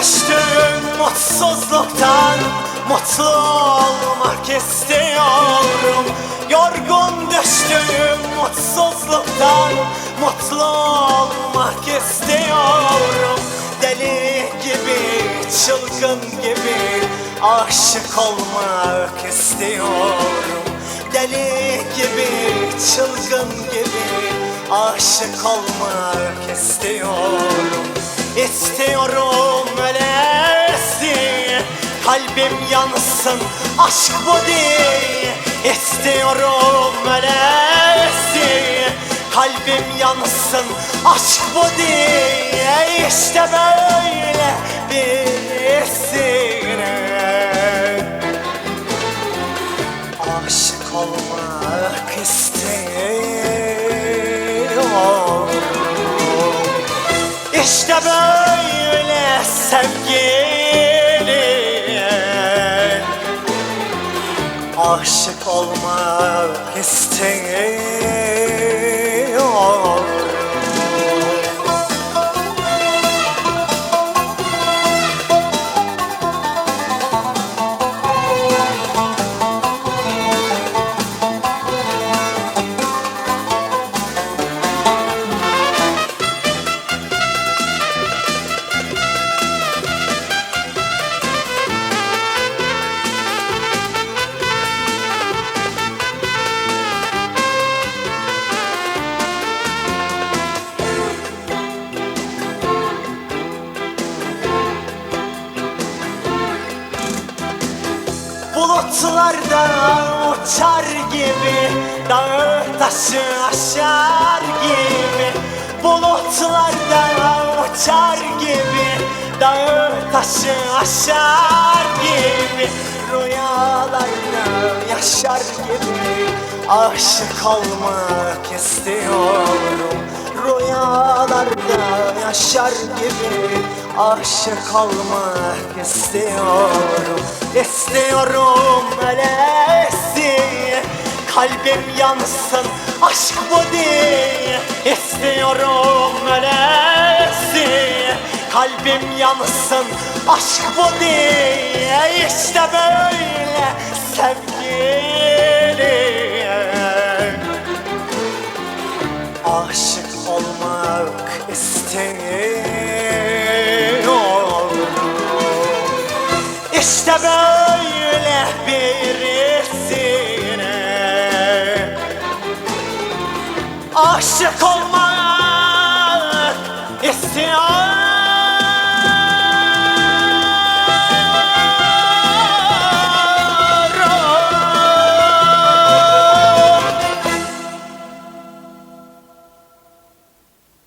düştüm mutsuzluktan Mutlu olmak istiyorum. Yorgun düştüm mutsuzluktan Mutlu olmak istiyorum. Deli gibi, çılgın gibi Aşık olmak istiyorum. Deli gibi, çılgın gibi Aşık olmak istiyorum. İstiyorum Kalbim yansın aşk bu değil. İstiyorum öylesi Kalbim yansın aşk bu değil. İşte böyle birisine Aşık olmak istiyorum. İşte böyle Aşık olmak istiyorum Bulutlarda uçar gibi Dağı taşı aşar gibi. Bulutlarda uçar gibi Dağı taşı aşar gibi. Rüyalarda yaşar gibi Aşık olmak istiyorum. Rüyalarda yaşar gibi Aşık olmak istiyorum. İstiyorum öylesi Kalbim yansın aşk bu değil. İstiyorum öylesi Kalbim yansın aşk bu değil. İşte böyle sevgili İşte böyle birisine Aşık olmak istiyorum.